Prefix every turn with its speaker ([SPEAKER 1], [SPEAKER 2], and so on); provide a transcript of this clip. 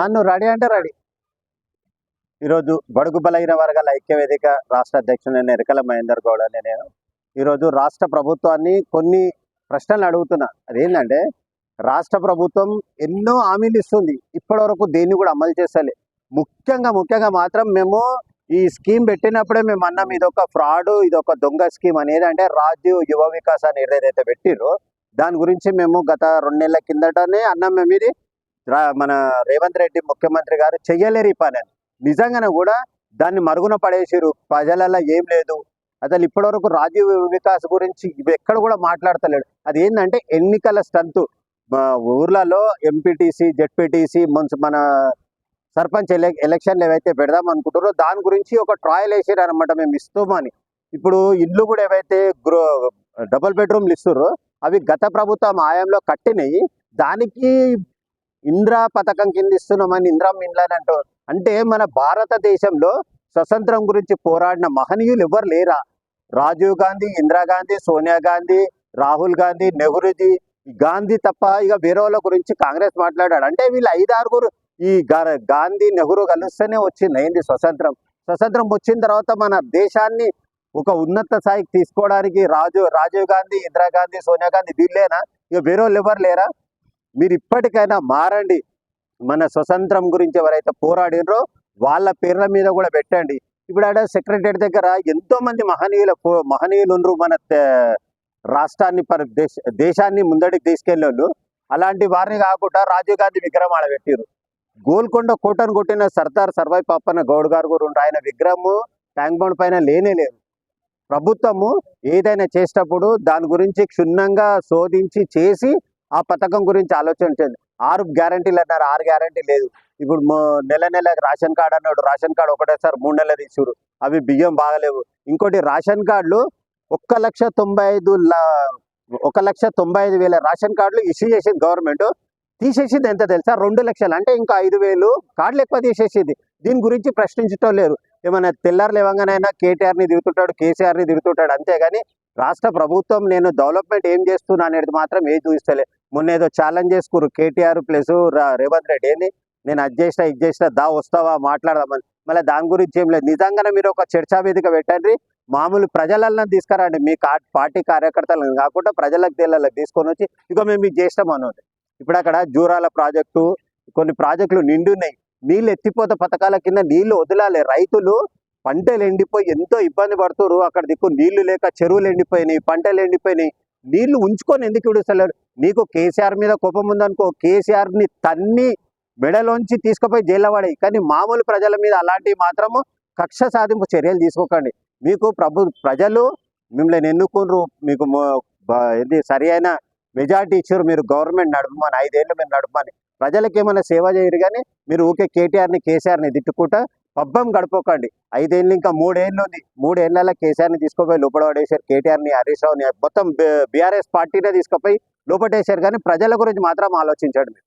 [SPEAKER 1] ఆ, నువ్వు రెడీ అంటే రెడీ. ఈరోజు బడుగు బలైన వర్గాల ఐక్యవేదిక రాష్ట్ర అధ్యక్షుడు నేను ఎరకల మహేందర్ గౌడ్ అని నేను ఈరోజు రాష్ట్ర ప్రభుత్వాన్ని కొన్ని ప్రశ్నలు అడుగుతున్నా. అదేంటంటే రాష్ట్ర ప్రభుత్వం ఎన్నో హామీలు ఇస్తుంది. ఇప్పటి వరకు దేన్ని కూడా అమలు చేస్తలే. ముఖ్యంగా ముఖ్యంగా మాత్రం మేము ఈ స్కీమ్ పెట్టినప్పుడే మేము అన్నాం ఇది ఒక ఫ్రాడ్ ఇది ఒక దొంగ స్కీమ్ అనేది అంటే రాజీవ్ యువ వికాస్ అని ఏదైతే పెట్టిరో దాని గురించి మేము గత రెండు నెలల కిందటనే అన్నాం మేము ఇది. మన రేవంత్ రెడ్డి ముఖ్యమంత్రి గారు చెయ్యలేరు ఈ పని. నిజంగానే కూడా దాన్ని మరుగున పడేసిరు ప్రజలలో ఏం లేదు. అసలు ఇప్పటివరకు రాజీవ్ వికాస్ గురించి ఇవి ఎక్కడ కూడా మాట్లాడతలేడు. అది ఏంటంటే ఎన్నికల స్టంతు మా ఊర్లలో ఎంపీటీసీ జెడ్పీటీసీ మున్సి మన సర్పంచ్ ఎలె ఎలక్షన్లు ఏవైతే పెడదాం అనుకుంటారో దాని గురించి ఒక ట్రయల్ వేసారు అనమాట మేము ఇస్తామని ఇప్పుడు ఇల్లు కూడా ఏవైతే గ్రో డబుల్ బెడ్రూమ్లు ఇస్తుర్రో అవి గత ప్రభుత్వం ఆయంలో కట్టినాయి. దానికి ఇంద్రా పథకం కింద ఇస్తున్నామని ఇంద్రా ఇండ్లని అంటారు. అంటే మన భారతదేశంలో స్వతంత్రం గురించి పోరాడిన మహనీయులు ఎవరు లేరా? రాజీవ్ గాంధీ ఇందిరాగాంధీ సోనియా గాంధీ రాహుల్ గాంధీ నెహ్రూజీ గాంధీ తప్ప ఇక వేరే వాళ్ళ గురించి కాంగ్రెస్ మాట్లాడాడు. అంటే వీళ్ళు ఐదారుగురు ఈ గాంధీ నెహ్రూ కలిస్తేనే వచ్చింది అయింది స్వతంత్రం. స్వతంత్రం వచ్చిన తర్వాత మన దేశాన్ని ఒక ఉన్నత స్థాయికి తీసుకోవడానికి రాజు రాజీవ్ గాంధీ ఇందిరాగాంధీ సోనియా గాంధీ వీళ్ళేనా? ఇక వేరే వాళ్ళు ఎవరు లేరా? మీరు ఇప్పటికైనా మారండి. మన స్వతంత్రం గురించి ఎవరైతే పోరాడినరో వాళ్ళ పేర్ల మీద కూడా పెట్టండి. ఇప్పుడు ఆడ సెక్రటరీ దగ్గర ఎంతో మంది మహనీయుల మహనీయులు ఉన్నారు మన రాష్ట్రాన్ని దేశ దేశాన్ని ముందడికి తీసుకెళ్ళోళ్ళు అలాంటి వారిని కాకుండా రాజీవ్ గాంధీ విగ్రహం ఆడ గోల్కొండ కోటను కొట్టిన సర్దార్ సర్వై పాపన్న గౌడ్ గారు కూడా ఆయన విగ్రహము ట్యాంక్ బండ్ పైన లేనే లేదు ప్రభుత్వము ఏదైనా చేసేటప్పుడు దాని గురించి క్షుణ్ణంగా శోధించి చేసి ఆ పథకం గురించి ఆలోచించండి ఆరు గ్యారంటీలు అన్నారు ఆరు గ్యారంటీ లేదు. ఇప్పుడు నెల నెల రేషన్ కార్డు అన్నాడు రేషన్ కార్డు ఒకటేసారి మూడు నెలలు తీసురు అవి బియ్యం బాగలేవు. ఇంకోటి రేషన్ కార్డులు ఒక్క లక్ష తొంభై ఐదు ఒక లక్ష తొంభై ఐదు వేల రేషన్ కార్డులు ఇష్యూ చేసింది గవర్నమెంట్. తీసేసింది ఎంత తెలుసా? రెండు లక్షలు. అంటే ఇంకా ఐదు వేలు కార్డులు ఎక్కువ తీసేసింది. దీని గురించి ప్రశ్నించటం లేరు. ఏమైనా తెల్లారు లేవంగానైనా కేటీఆర్ని తిరుగుతుంటాడు కేసీఆర్ని తిరుగుతుంటాడు అంతేగాని రాష్ట్ర ప్రభుత్వం నేను డెవలప్మెంట్ ఏం చేస్తున్నా అనేది మాత్రం ఏ చూపిస్తలే మొన్న ఏదో ఛాలెంజ్ చేసుకురు కేటీఆర్ ప్లస్ రేవంత్ రెడ్డి. ఏంది? నేను అది చేసినా ఇది చేసినా దా వస్తావా మాట్లాడదామని. మళ్ళీ దాని గురించి ఏం లేదు. నిజంగానే మీరు ఒక చర్చా వేదిక పెట్టండి. మామూలు ప్రజలను తీసుకురండి. మీ పార్టీ కార్యకర్తలను కాకుండా ప్రజలకు దేళ్ళకి తీసుకొని వచ్చి ఇక మేము మీకు చేస్తాం అన్నది. ఇప్పుడు అక్కడ జూరాల ప్రాజెక్టు కొన్ని ప్రాజెక్టులు నిండున్నాయి. నీళ్ళు ఎత్తిపోత పథకాల కింద నీళ్ళు వదలాలి. రైతులు పంటలు ఎండిపోయి ఎంతో ఇబ్బంది పడుతురు అక్కడ దిక్కు నీళ్ళు లేక చెరువులు ఎండిపోయినాయి పంటలు ఎండిపోయినాయి. నీళ్ళు ఉంచుకొని ఎందుకు విడుస్తలేరు నీకు కేసీఆర్ మీద కోపం ఉందనుకో కేసీఆర్ని తన్ని మెడలోంచి తీసుకుపోయి జైల్లో పడాయి. కానీ మామూలు ప్రజల మీద అలాంటివి మాత్రము కక్ష సాధింపు చర్యలు తీసుకోకండి. మీకు ప్రభు ప్రజలు మిమ్మల్ని ఎన్నుకున్నారు మీకు ఇది సరి అయిన మెజార్టీ ఇచ్చారు మీరు గవర్నమెంట్ నడపమని ఐదేళ్ళు మీరు నడపమని. ప్రజలకు ఏమైనా సేవ చేయరు కానీ మీరు ఊకే కేటీఆర్ని కేసీఆర్ని తిట్టుకుంటా పబ్బం గడపకండి ఐదేళ్ళు ఇంకా మూడేళ్ళు ఉంది. మూడేళ్ళలో కేసీఆర్ని తీసుకుపోయి లోపల పడేశారు. కేటీఆర్ని హరీష్ రావుని మొత్తం బీఆర్ఎస్ పార్టీనే తీసుకుపోయి లోపటేశారు కానీ ప్రజల గురించి మాత్రం ఆలోచించండి మీరు.